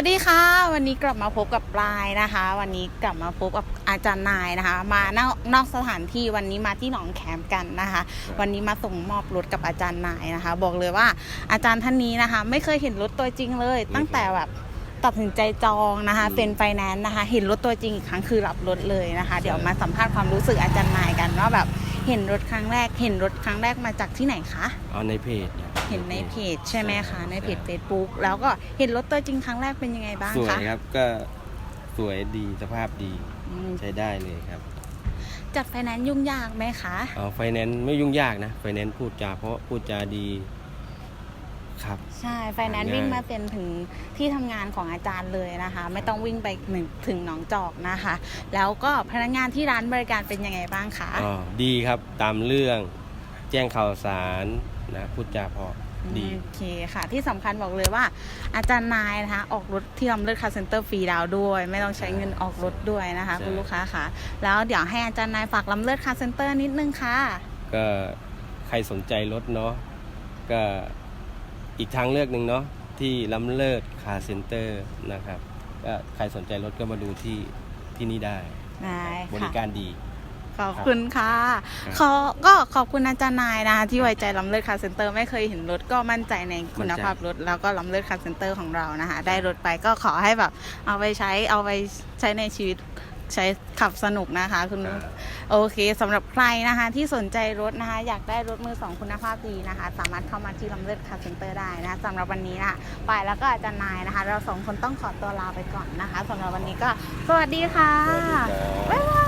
สดีค่ะ วันนี้กลับมาพบกับปลายนะคะ วันนี้กลับมาพบกับอาจารย์นายนะคะ มานอกนอกสถานที่วันนี้มาที่หนองแขมกันนะคะ วันนี้มาส่งมอบรถกับอาจารย์นายนะคะ บอกเลยว่าอาจารย์ท่านนี้นะคะ ไม่เคยเห็นรถตัวจริงเลย ตั้งแต่แบบตัดสินใจจองนะคะอืมเป็นไฟแนนซ์นะคะ เห็นรถตัวจริงอีกครั้งคือรับรถเลยนะคะ เดี๋ยวมาสัมภาษณ์ความรู้สึกอาจารย์นายกันว่าแบบเห็นรถครั้งแรก เห็นรถครั้งแรกมาจากที่ไหนคะเอาในเพจย เห็นในเพจใช่ไหมคะในเพจใช่ Facebook แล้วก็เห็นรถตัวจริงครั้งแรกเป็นยังไงบ้างสวยคะครับก็สวยดีสภาพดีอืมใช้ได้เลยครับ จัดไฟแนนซ์ยุ่งยากไหมคะเอาไฟแนนซ์ไม่ยุ่งยากนะไฟแนนซ์พูดจาเพราะพูดจาดีครับใช่ไฟแนนซ์ง่ายวิ่งมาเป็นถึงที่ทำงานของอาจารย์เลยนะคะ ไม่ต้องวิ่งไปหนึ่งถึงหนองจอกนะคะ แล้วก็พนักงานที่ร้านบริการเป็นยังไงบ้างคะอ๋อดีครับตามเรื่อง แจ้งข่าวสาร นะพูดจาเพราะดี โอเคค่ะ ที่สำคัญบอกเลยว่า อาจารย์นายนะคะ ออกรถที่ลำเลิศคาเซ็นเตอร์ฟรีดาวน์ด้วย ไม่ต้องใช้เงินออกรถด้วยนะคะ ใช่ คุณลูกค้าค่ะ แล้วเดี๋ยวให้อาจารย์นายฝากลำเลิศคาเซ็นเตอร์นิดนึงค่ะ ก็ใครสนใจรถเนาะก็อีกทางเลือกหนึ่งเนาะที่ล้ำเลิศคาเซ็นเตอร์นะครับก็ใครสนใจรถก็มาดูที่ที่นี่ได้ ได้บค่ะริการดี ขอบคุณค่ะครับขอก็ขอบคุณอาจารย์นายนะคะที่ไว้ใจลำเลิศคาร์เซ็นเตอร์ไม่เคยเห็นรถก็มั่นใจในคุณภาพรถแล้วก็ลำเลิศคาร์เซ็นเตอร์ของเรานะคะได้รถไปก็ขอให้แบบเอาไปใช้เอาไปใช้ในชีวิตใช้ขับสนุกนะคะคุณครับโอเคสำหรับใครนะคะที่สนใจรถนะคะ อยากได้รถมือสองคุณภาพดีนะคะ สามารถเข้ามาที่ลำเลิศคาร์เซ็นเตอร์ได้นะคะสำหรับวันนี้นะคะปายแล้วก็อาจารย์นายนะคะ เราสองคนต้องขอตัวลาไปก่อนนะคะสำหรับวันนี้ก็สวัสดีค่ะสวัสดีครับบ๊ายบาย